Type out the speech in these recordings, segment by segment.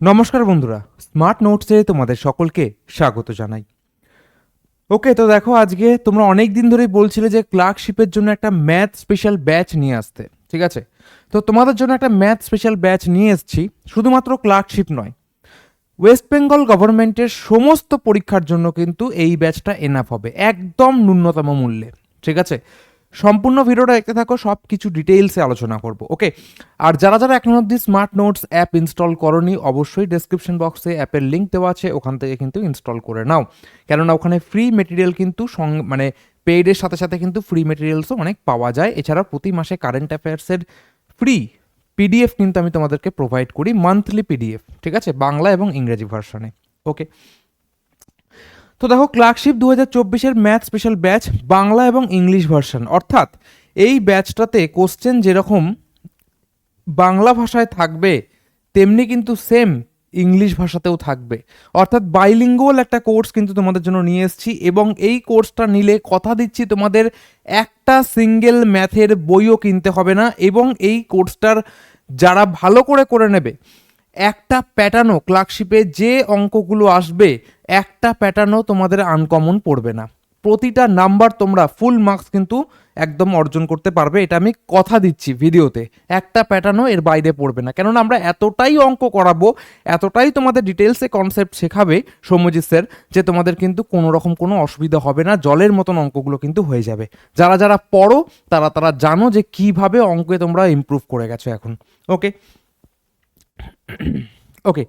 নমস্কার বন্ধুরা স্মার্ট নোটসে তোমাদের সকলকে স্বাগত জানাই। ওকে তো দেখো আজকে তোমরা অনেক দিন ধরেই বলছিলে যে ক্লার্কশিপের জন্য একটা ম্যাথ স্পেশাল ব্যাচ নিয়ে আসতে, ঠিক আছে? তো তোমাদের জন্য একটা ম্যাথ স্পেশাল ব্যাচ নিয়ে এসেছি, শুধুমাত্র ক্লার্কশিপ নয়। ওয়েস্ট বেঙ্গল গভর্নমেন্টের সমস্ত পরীক্ষার জন্য কিন্তু এই ব্যাচটা এনাফ হবে, একদম ন্যূনতম মূল্যে, ঠিক আছে? সম্পূর্ণ ভিডিওটা দেখতে থাকো সব কিছু ডিটেইলসে আলোচনা করব ওকে আর যারা যারা এখন অবধি স্মার্ট নোটস অ্যাপ ইনস্টল করনি, অবশ্যই ডেসক্রিপশন বক্সে অ্যাপের লিঙ্ক দেওয়া আছে, ওখান থেকে কিন্তু ইনস্টল করে নাও। কেননা ওখানে ফ্রি মেটেরিয়াল কিন্তু মানে পেইডের সাথে সাথে কিন্তু ফ্রি মেটেরিয়ালসও অনেক পাওয়া যায়। এছাড়া প্রতি মাসে কারেন্ট অ্যাফেয়ার্সের ফ্রি পিডিএফ কিন্তু আমি তোমাদেরকে প্রোভাইড করি মান্থলি পিডিএফ ঠিক আছে? বাংলা এবং ইংরেজি ভার্সনে ওকে তো দেখো ক্লার্কশিপ দু হাজার চব্বিশের ম্যাথ স্পেশাল ব্যাচ বাংলা এবং ইংলিশ ভার্সন অর্থাৎ এই ব্যাচটাতে কোশ্চেন যেরকম বাংলা ভাষায় থাকবে, তেমনি কিন্তু সেম ইংলিশ ভাষাতেও থাকবে। অর্থাৎ বাইলিঙ্গুয়াল একটা কোর্স কিন্তু তোমাদের জন্য নিয়ে এসেছি এবং এই কোর্সটা নিলে কথা দিচ্ছি তোমাদের একটা সিঙ্গেল ম্যাথের বইও কিনতে হবে না এবং এই কোর্সটার যারা ভালো করে করে নেবে একটা প্যাটার্নও ক্লার্কশিপে যে অঙ্কগুলো আসবে, একটা প্যাটার্নও তোমাদের আনকমন পড়বে না। প্রতিটা নাম্বার তোমরা ফুল মার্কস কিন্তু একদম অর্জন করতে পারবে, এটা আমি কথা দিচ্ছি ভিডিওতে। একটা প্যাটার্নও এর বাইরে পড়বে না। কেননা আমরা এতটাই অঙ্ক করাবো, এতটাই তোমাদের ডিটেলসে কনসেপ্ট শেখাবে সৌম্যজিৎ স্যার, যে তোমাদের কিন্তু কোনো রকম কোনো অসুবিধা হবে না, জলের মতন অঙ্কগুলো কিন্তু হয়ে যাবে। যারা যারা পড়ো, তারা তারা জানো যে কীভাবে অঙ্কে তোমরা ইমপ্রুভ করে গেছো এখন। ওকে ওকে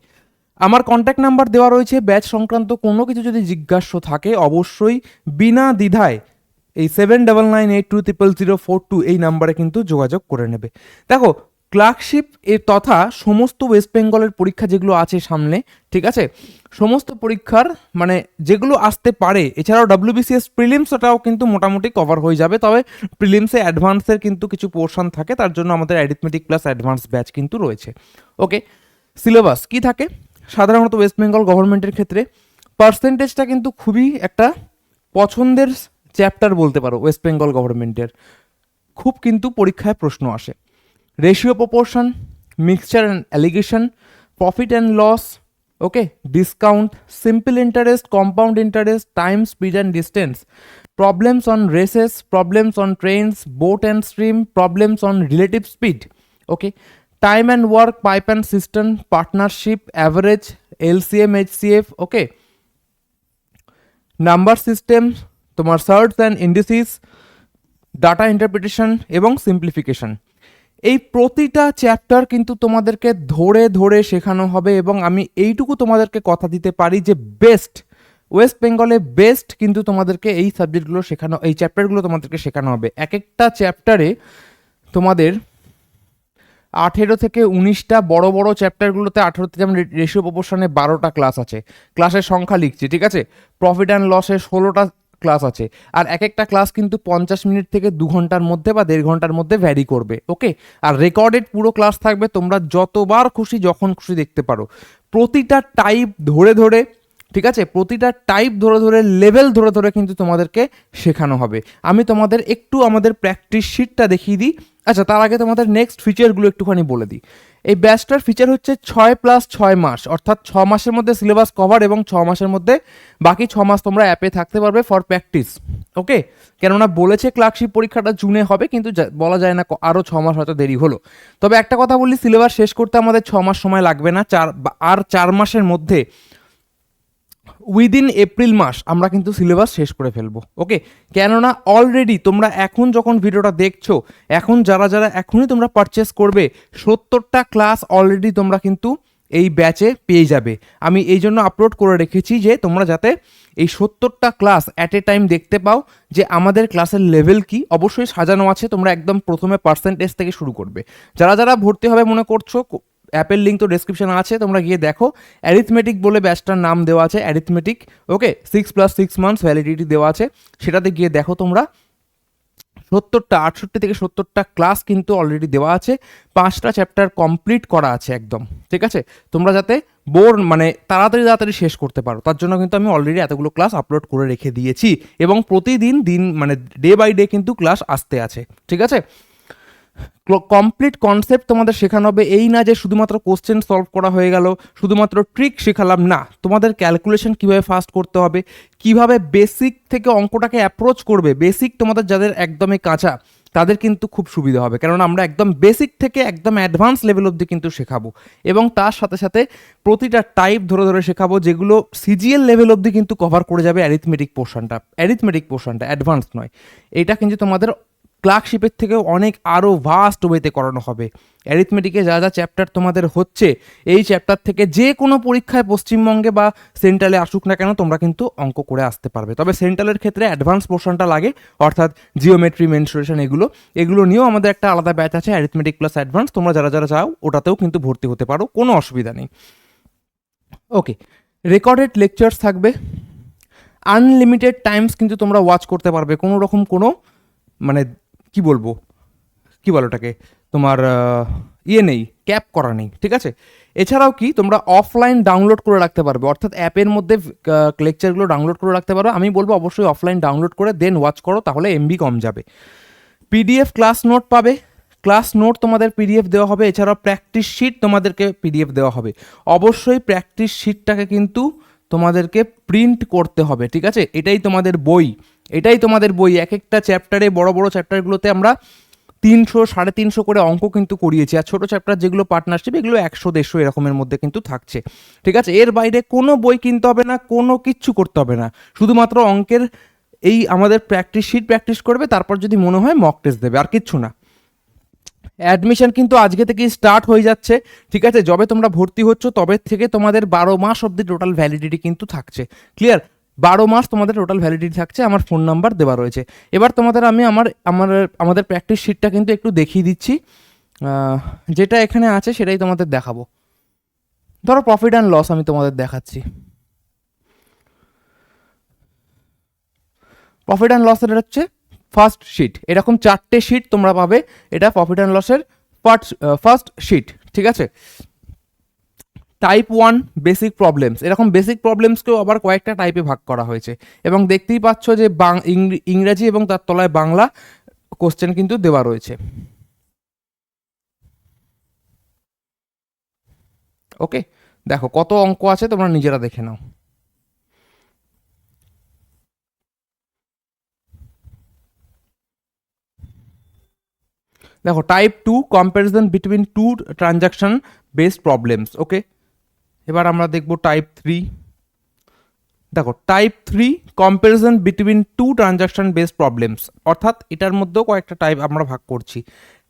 আমার কন্ট্যাক্ট নাম্বার দেওয়া রয়েছে ব্যাচ সংক্রান্ত কোনো কিছু যদি জিজ্ঞাস্য থাকে, অবশ্যই বিনা দ্বিধায় এই seven double nine eight two triple zero four two এই নাম্বারে কিন্তু যোগাযোগ করে নেবে। দেখো ক্লার্কশিপ এর তথা সমস্ত ওয়েস্ট বেঙ্গলের পরীক্ষা যেগুলো আছে সামনে, ঠিক আছে? সমস্ত পরীক্ষার মানে যেগুলো আসতে পারে, এছাড়াও ডাব্লিউবিসিএস প্রিলিমস ওটাও কিন্তু মোটামুটি কভার হয়ে যাবে, তবে প্রিলিমসে অ্যাডভান্সের কিন্তু কিছু পোর্শন থাকে, তার জন্য আমাদের অ্যারিথমেটিক প্লাস অ্যাডভান্স ব্যাচ কিন্তু রয়েছে। ওকে সিলেবাস কি থাকে? সাধারণত ওয়েস্ট বেঙ্গল গভর্নমেন্টের ক্ষেত্রে পার্সেন্টেজটা কিন্তু খুবই একটা পছন্দের চ্যাপ্টার বলতে পারো, ওয়েস্ট বেঙ্গল গভর্নমেন্টের খুব কিন্তু পরীক্ষায় প্রশ্ন আসে। Ratio proportion mixture and alligation profit and loss okay discount simple interest compound interest time speed and distance problems on races problems on trains boat and stream problems on relative speed okay time and work pipe and cistern partnership average LCM HCF okay number system তোমার surds and indices data interpretation এবং simplification এই প্রতিটা chapter কিন্তু তোমাদেরকে ধরে ধরে শেখানো হবে এবং আমি এইটুকু তোমাদেরকে কথা দিতে পারি যে বেস্ট ওয়েস্ট বেঙ্গলে বেস্ট কিন্তু তোমাদেরকে এই সাবজেক্টগুলো শেখানো, এই চ্যাপ্টারগুলো তোমাদেরকে শেখানো হবে। এক একটা চ্যাপ্টারে তোমাদের আঠেরো থেকে উনিশটা বড় বড় চ্যাপ্টারগুলোতে আঠেরোতে যেমন রেশিও প্রপোর্শনে বারোটা ক্লাস আছে। ক্লাসের সংখ্যা লিখছি, ঠিক আছে? প্রফিট অ্যান্ড লসের ষোলোটা ক্লাস আছে। আর এক একটা ক্লাস কিন্তু পঞ্চাশ মিনিট থেকে দু ঘণ্টার মধ্যে বা দেড় ঘণ্টার মধ্যে ভ্যারি করবে ওকে আর রেকর্ডেড পুরো ক্লাস থাকবে, তোমরা যতবার খুশি, যখন খুশি দেখতে পারো। প্রতিটা টাইপ ধরে ধরে, ঠিক আছে? প্রতিটা টাইপ ধরে ধরে লেভেল ধরে ধরে কিন্তু তোমাদেরকে শেখানো হবে। আমি তোমাদের একটু আমাদের প্র্যাকটিস শিটটা দেখিয়ে দিই। আচ্ছা তার আগে তোমাদের নেক্সট ফিচারগুলো একটুখানি বলে দিই। এই ব্যাচটার ফিচার হচ্ছে ছয় প্লাস ছয় মাস, অর্থাৎ ছ মাসের মধ্যে সিলেবাস কভার এবং ছ মাসের মধ্যে বাকি ছ মাস তোমরা অ্যাপে থাকতে পারবে ফর প্র্যাকটিস ওকে কেননা বলেছে ক্লার্কশিপ পরীক্ষাটা জুনে হবে, কিন্তু বলা যায় না আরও ছ মাস হয়তো দেরি হলো। তবে একটা কথা বললি সিলেবাস শেষ করতে আমাদের ছ মাস সময় লাগবে না, চার আর চার মাসের মধ্যে উইদিন এপ্রিল মাস আমরা কিন্তু সিলেবাস শেষ করে ফেলব ওকে কেননা অলরেডি তোমরা এখন যখন ভিডিওটা দেখছ, এখন যারা যারা এখনই তোমরা পারচেস করবে, সত্তরটা ক্লাস অলরেডি তোমরা কিন্তু এই ব্যাচে পেয়ে যাবে। আমি এই জন্য আপলোড করে রেখেছি যে তোমরা যাতে এই সত্তরটা ক্লাস অ্যাট এ টাইম দেখতে পাও যে আমাদের ক্লাসের লেভেল কি। অবশ্যই সাজানো আছে, তোমরা একদম প্রথমে পার্সেন্টেজ থেকে শুরু করবে। যারা যারা ভর্তি হবে মনে করছ অ্যাপের লিঙ্ক তো ডেসক্রিপশনে আছে, তোমরা গিয়ে দেখো। অ্যারিথমেটিক বলে ব্যাচটার নাম দেওয়া আছে arithmetic okay six plus six months validity দেওয়া আছে। সেটাতে গিয়ে দেখো তোমরা, সত্তরটা, আটষট্টি থেকে সত্তরটা ক্লাস কিন্তু অলরেডি দেওয়া আছে। পাঁচটা চ্যাপ্টার কমপ্লিট করা আছে একদম, ঠিক আছে? তোমরা যাতে বোর মানে তাড়াতাড়ি তাড়াতাড়ি শেষ করতে পারো। তার জন্য কিন্তু আমি অলরেডি এতগুলো ক্লাস আপলোড করে রেখে দিয়েছি। এবং প্রতিদিন দিন মানে ডে বাই ডে কিন্তু ক্লাস আসতে আছে, ঠিক আছে? কমপ্লিট কনসেপ্ট তোমাদের শেখানো হবে। এই না যে শুধুমাত্র কোশ্চেন সলভ করা হয়ে গেল, শুধুমাত্র ট্রিক শেখালাম, না। তোমাদের ক্যালকুলেশন কীভাবে ফাস্ট করতে হবে, কীভাবে বেসিক থেকে অঙ্কটাকে অ্যাপ্রোচ করবে বেসিক তোমাদের যাদের একদমই কাঁচা, তাদের কিন্তু খুব সুবিধা হবে। কারণ আমরা একদম বেসিক থেকে একদম অ্যাডভান্স লেভেল অবধি কিন্তু শেখাবো। এবং তার সাথে সাথে প্রতিটা টাইপ ধরে ধরে শেখাবো, যেগুলো সিজিএল লেভেল অবধি কিন্তু কভার করে যাবে অ্যারিথমেটিক পোর্শনটা অ্যারিথমেটিক পোর্শনটা অ্যাডভান্স নয়। এটা কিন্তু তোমাদের ক্লার্কশিপের থেকেও অনেক আরও ভাস্ট ওয়েতে করানো হবে। অ্যারিথমেটিকে যা যা চ্যাপ্টার তোমাদের হচ্ছে, এই চ্যাপ্টার থেকে যে কোনো পরীক্ষায় পশ্চিমবঙ্গে বা সেন্ট্রালে আসুক না কেন, তোমরা কিন্তু অঙ্ক করে আসতে পারবে। তবে সেন্ট্রালের ক্ষেত্রে অ্যাডভান্স পোর্শনটা লাগে, অর্থাৎ জিওমেট্রি মেনসুরেশন এগুলো। এগুলো নিয়েও আমাদের একটা আলাদা ব্যাচ আছে অ্যারিথমেটিক প্লাস অ্যাডভান্স তোমরা যারা যারা চাও, ওটাতেও কিন্তু ভর্তি হতে পারো, কোনো অসুবিধা নেই। ওকে রেকর্ডেড লেকচার্স থাকবে। আনলিমিটেড টাইমস কিন্তু তোমরা ওয়াচ করতে পারবে, কোনো রকম কোনো মানে কি বলব? কি বলো ওটাকে? তোমার ইয়ে নেই, ক্যাপ করা নেই, ঠিক আছে? এছাড়াও কি তোমরা অফলাইন ডাউনলোড করে রাখতে পারবে, অর্থাৎ অ্যাপের মধ্যে লেকচারগুলো ডাউনলোড করে রাখতে পারো আমি বলব অবশ্যই অফলাইন ডাউনলোড করে দেন ওয়াচ করো, তাহলে এমবি কম যাবে। পিডিএফ ক্লাস নোট পাবে। ক্লাস নোট তোমাদের পিডিএফ দেওয়া হবে, এছাড়াও প্র্যাকটিস শিট তোমাদেরকে পিডিএফ দেওয়া হবে। অবশ্যই প্র্যাকটিস শিটটাকে কিন্তু তোমাদেরকে প্রিন্ট করতে হবে, ঠিক আছে? এটাই তোমাদের বই। এটাই তোমাদের বই। এক একটা চ্যাপ্টারে বড় বড় চ্যাপ্টারগুলোতে আমরা তিনশো, সাড়ে তিনশো করে অঙ্ক কিন্তু করিয়েছি। আর ছোটো চ্যাপ্টার যেগুলো পার্টনারশিপ এগুলো একশো, দেড়শো এরকমের মধ্যে কিন্তু থাকছে। ঠিক আছে? এর বাইরে কোনো বই কিনতে হবে না, কোনো কিচ্ছু করতে হবে না। শুধুমাত্র অঙ্কের এই আমাদের প্র্যাকটিস শিট প্র্যাকটিস করবে, তারপর যদি মনে হয় মক টেস্ট দেবে, আর কিচ্ছু না। অ্যাডমিশন কিন্তু আজকে থেকেই স্টার্ট হয়ে যাচ্ছে। ঠিক আছে, যবে তোমরা ভর্তি হচ্ছ, তবে থেকে তোমাদের বারো মাস অবধি টোটাল ভ্যালিডিটি কিন্তু থাকছে। ক্লিয়ার বারো মাস তোমাদের টোটাল ভ্যালিডিটি থাকছে, আমার ফোন নাম্বার দেওয়া রয়েছে। এবার তোমাদের আমি আমার আমার, আমাদের প্র্যাকটিস শিটটা কিন্তু একটু দেখিয়ে দিচ্ছি। যেটা এখানে আছে সেটাই তোমাদের দেখাবো। ধরো প্রফিট অ্যান্ড লস আমি তোমাদের দেখাচ্ছি। প্রফিট অ্যান্ড লসের হচ্ছে ফার্স্ট শিট এরকম চারটে শিট তোমরা পাবে। এটা প্রফিট অ্যান্ড লসের ফার্স্ট ফার্স্ট শিট ঠিক আছে? টাইপ ওয়ান বেসিক প্রবলেমস এরকম বেসিক প্রবলেমসকেও আবার কয়েকটা টাইপে ভাগ করা হয়েছে। এবং দেখতেই পাচ্ছ যে বাং- ইংরে- ইংরেজি এবং তার তলায় বাংলা কোশ্চেন কিন্তু দেওয়া রয়েছে। ওকে দেখো, কত অঙ্ক আছে তোমরা নিজেরা দেখে নাও। দেখো type two comparison between two transaction based problems okay এবার আমরা দেখব টাইপ থ্রি দেখো type three comparison between two transaction based problems অর্থাৎ এটার মধ্যেও কয়েকটা টাইপ আমরা ভাগ করছি।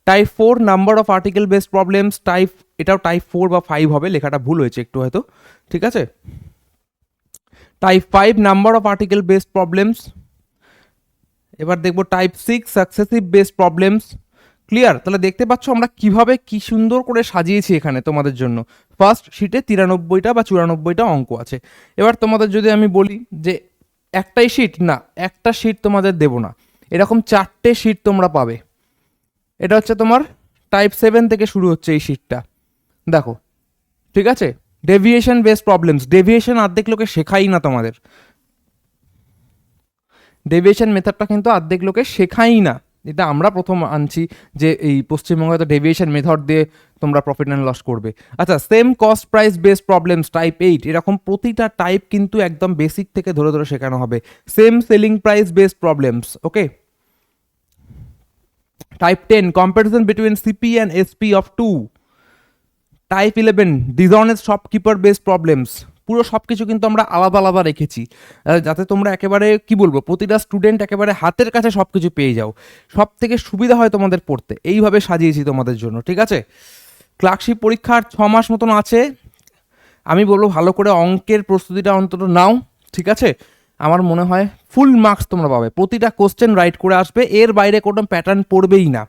Type four number of article based problems type এটাও টাইপ ফোর বা ফাইভ হবে, লেখাটা ভুল হয়েছে একটু হয়তো, ঠিক আছে? Type five number of article based problems এবার দেখব type six successive based problems clear তাহলে দেখতে পাচ্ছ আমরা কীভাবে কি সুন্দর করে সাজিয়েছি এখানে তোমাদের জন্য। ফার্স্ট শিটে তিরানব্বইটা বা চুরানব্বইটা অঙ্ক আছে। এবার তোমাদের যদি আমি বলি যে একটাই শিট না, একটা শিট তোমাদের দেবো না। এরকম চারটে শিট তোমরা পাবে। এটা হচ্ছে তোমার টাইপ সেভেন থেকে শুরু হচ্ছে এই শিটটা দেখো, ঠিক আছে? ডেভিয়েশন বেস প্রবলেমস ডেভিয়েশন অর্ধেক লোকে শেখাই না তোমাদের। ডেভিয়েশন মেথডটা কিন্তু অর্ধেক লোকে শেখাই না। এটা আমরা প্রথম আনছি যে এই পশ্চিমবঙ্গে তো ডেভিয়েশন মেথড দিয়ে তোমরা প্রফিট অ্যান্ড লস করবে। আচ্ছা same cost price base problems type eight এরকম প্রতিটা টাইপ কিন্তু একদম বেসিক থেকে ধরে ধরে শেখানো হবে। Same selling price base problems okay type ten comparison between CP and SP of two type eleven dishonest shopkeeper base problems পুরো সব কিছু কিন্তু আমরা আলাদা আলাদা রেখেছি। যাতে তোমরা একেবারে, কি বলব, প্রতিটা স্টুডেন্ট একেবারে হাতের কাছে সব কিছু পেয়ে যাও। সব থেকে সুবিধা হয় তোমাদের পড়তে। এইভাবে সাজিয়েছি তোমাদের জন্য, ঠিক আছে? ক্লার্কশিপ পরীক্ষার ছ মাস মতন আছে। আমি বলব ভালো করে অঙ্কের প্রস্তুতিটা অন্তত নাও, ঠিক আছে? আমার মনে হয় ফুল মার্কস তোমরা পাবে। প্রতিটা কোশ্চেন রাইট করে আসবে, এর বাইরে কোনো প্যাটার্ন পড়বেই না।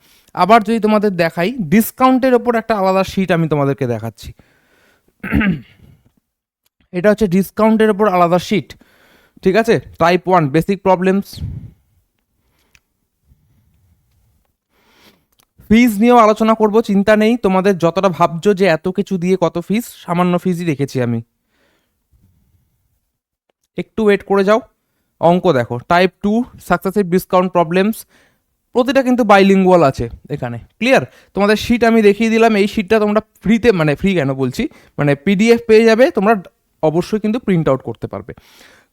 আবার যদি তোমাদের দেখাই ডিসকাউন্টের ওপর একটা আলাদা শিট আমি তোমাদেরকে দেখাচ্ছি। এটা হচ্ছে ডিসকাউন্টের ওপর আলাদা শিট ঠিক আছে? টাইপ ওয়ান বেসিক প্রবলেমস ফিজ নিয়েও আলোচনা করব, চিন্তা নেই। তোমাদের যতটা ভাবছ যে এত কিছু দিয়ে কত ফিস সামান্য ফিজই রেখেছি আমি। একটু ওয়েট করে যাও। অঙ্ক দেখো। Type two successive discount problems প্রতিটা কিন্তু বাইলিঙ্গুয়াল আছে এখানে। ক্লিয়ার তোমাদের শিট আমি দেখিয়ে দিলাম। এই শিটটা তোমরা ফ্রিতে মানে ফ্রি কেন বলছি? মানে পিডিএফ পেয়ে যাবে। তোমরা অবশ্যই কিন্তু প্রিন্ট আউট করতে পারবে।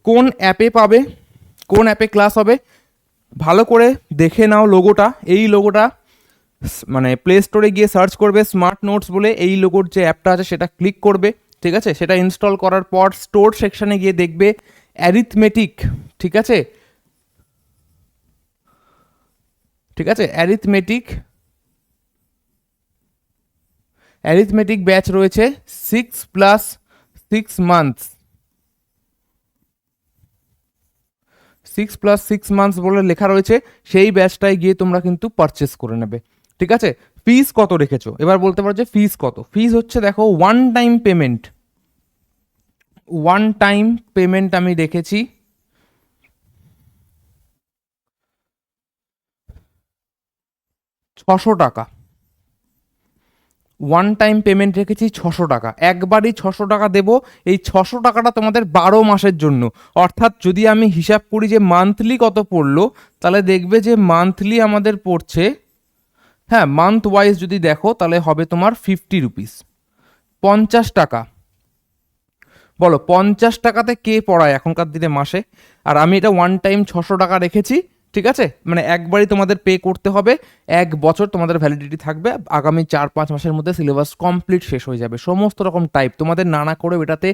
কোন অ্যাপে পাবে, কোন অ্যাপে ক্লাস হবে, ভালো করে দেখে নাও লোগোটা এই লোগোটা মানে প্লে স্টোরে গিয়ে সার্চ করবে স্মার্ট নোটস বলে এই লোগোর যে অ্যাপটা আছে সেটা ক্লিক করবে, ঠিক আছে? সেটা ইনস্টল করার পর স্টোর সেকশানে গিয়ে দেখবে অ্যারিথমেটিক ঠিক আছে? ঠিক আছে? অ্যারিথমেটিক অ্যারিথমেটিক ব্যাচ রয়েছে six plus six months six plus six months বলে লেখা রয়েছে, সেই ব্যাচটায় গিয়ে তোমরা কিন্তু পারচেস করে নেবে। ঠিক আছে? ফিস কত রেখেছো? এবার বলতে পারো যে ফিস কত? ফিস হচ্ছে দেখো one time payment one time payment আমি রেখেছি ছশো টাকা। ওয়ান টাইম পেমেন্ট রেখেছি ছশো টাকা। একবারই ছশো টাকা দেবো, এই ছশো টাকাটা তোমাদের বারো মাসের জন্য। অর্থাৎ যদি আমি হিসাব করি যে মান্থলি কত পড়ল, তাহলে দেখবে যে মান্থলি আমাদের পড়ছে হ্যাঁ মান্থ ওয়াইজ যদি দেখো, তাহলে হবে তোমার ফিফটি রুপিস পঞ্চাশ টাকা। বলো, পঞ্চাশ টাকাতে কে পড়ায় এখনকার দিনে মাসে? আর আমি এটা ওয়ান টাইম ছশো টাকা রেখেছি ঠিক আছে? মানে একবারই তোমাদের পে করতে হবে, এক বছর তোমাদের ভ্যালিডিটি থাকবে, আগামী চার, পাঁচ মাসের মধ্যে সিলেবাস কমপ্লিট শেষ হয়ে যাবে। সমস্ত রকম টাইপ তোমাদের নানা করে এটাতে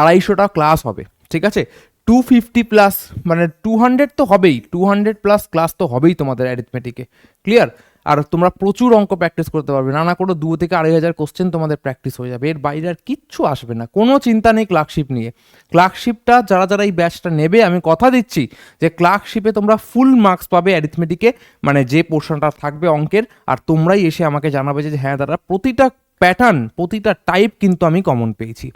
আড়াইশোটা ক্লাস হবে, ঠিক আছে? টু ফিফটি প্লাস মানে টু হান্ড্রেড তো হবেই টু হান্ড্রেড প্লাস ক্লাস তো হবেই তোমাদের অ্যারিথমেটিকে ক্লিয়ার আর তোমরা প্রচুর অঙ্ক প্র্যাকটিস করতে পারবে। নানা করে দু থেকে আড়াই হাজার কোশ্চেন তোমাদের প্র্যাকটিস হয়ে যাবে। এর বাইরে আর কিচ্ছু আসবে না। কোনো চিন্তা নেই ক্লার্কশিপ নিয়ে। ক্লার্কশিপটা যারা যারা এই ব্যাচটা নেবে, আমি কথা দিচ্ছি যে ক্লার্কশিপে তোমরা ফুল মার্কস পাবে অ্যারিথমেটিকে মানে যে পোর্শনটা থাকবে অঙ্কের, আর তোমরাই এসে আমাকে জানাবে যে হ্যাঁ দাদা, প্রতিটা প্যাটার্ন প্রতিটা টাইপ কিন্তু আমি কমন পেয়েছি।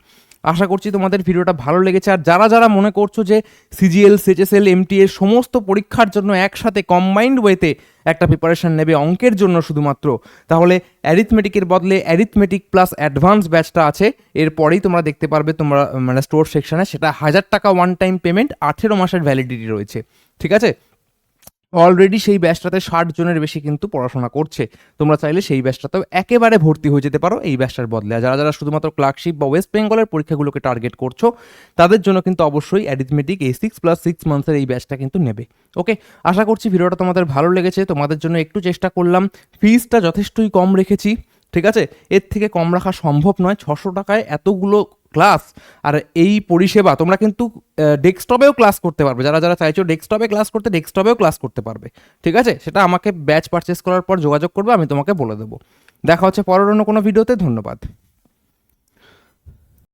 আশা করছি তোমাদের ভিডিওটা ভালো লেগেছে। আর যারা যারা মনে করছ যে সিজিএল সিএচএসএল এমটি এর সমস্ত পরীক্ষার জন্য একসাথে কম্বাইন্ড ওয়েতে একটা প্রিপারেশন নেবে অঙ্কের জন্য শুধুমাত্র, তাহলে অ্যারিথমেটিকের বদলে অ্যারিথমেটিক প্লাস অ্যাডভান্স ব্যাচটা আছে। এরপরেই তোমরা দেখতে পারবে তোমরা মানে স্টোর সেকশনে সেটা হাজার টাকা ওয়ান টাইম পেমেন্ট আঠেরো মাসের ভ্যালিডিটি রয়েছে। ঠিক আছে? অলরেডি সেই ব্যাচটাতে ষাট জনের বেশি কিন্তু পড়াশোনা করছে। তোমরা চাইলে সেই ব্যাচটাতেও একেবারে ভর্তি হয়ে যেতে পারো এই ব্যাচটার বদলে। যারা যারা শুধুমাত্র ক্লার্কশিপ বা ওয়েস্ট বেঙ্গলের পরীক্ষাগুলোকে টার্গেট করছ, তাদের জন্য কিন্তু অবশ্যই অ্যারিথমেটিক এই সিক্স প্লাস সিক্স মান্থসের এই ব্যাচটা কিন্তু নেবে। ওকে আশা করছি ভিডিওটা তোমাদের ভালো লেগেছে। তোমাদের জন্য একটু চেষ্টা করলাম। ফিজটা যথেষ্টই কম রেখেছি, ঠিক আছে? এর থেকে কম রাখা সম্ভব নয়। ছশো টাকায় এতগুলো ক্লাস আর এই পরিষেবা তোমরা কিন্তু ডেস্কটপেও ক্লাস করতে পারবে। যারা যারা চাইছো ডেস্কটপে ক্লাস করতে, ডেস্কটপেও ক্লাস করতে পারবে। ঠিক আছে? সেটা আমাকে ব্যাচ পারচেস করার পর যোগাযোগ করবে, আমি তোমাকে বলে দেবো। দেখা হচ্ছে পরের অন্য কোনো ভিডিওতে। ধন্যবাদ।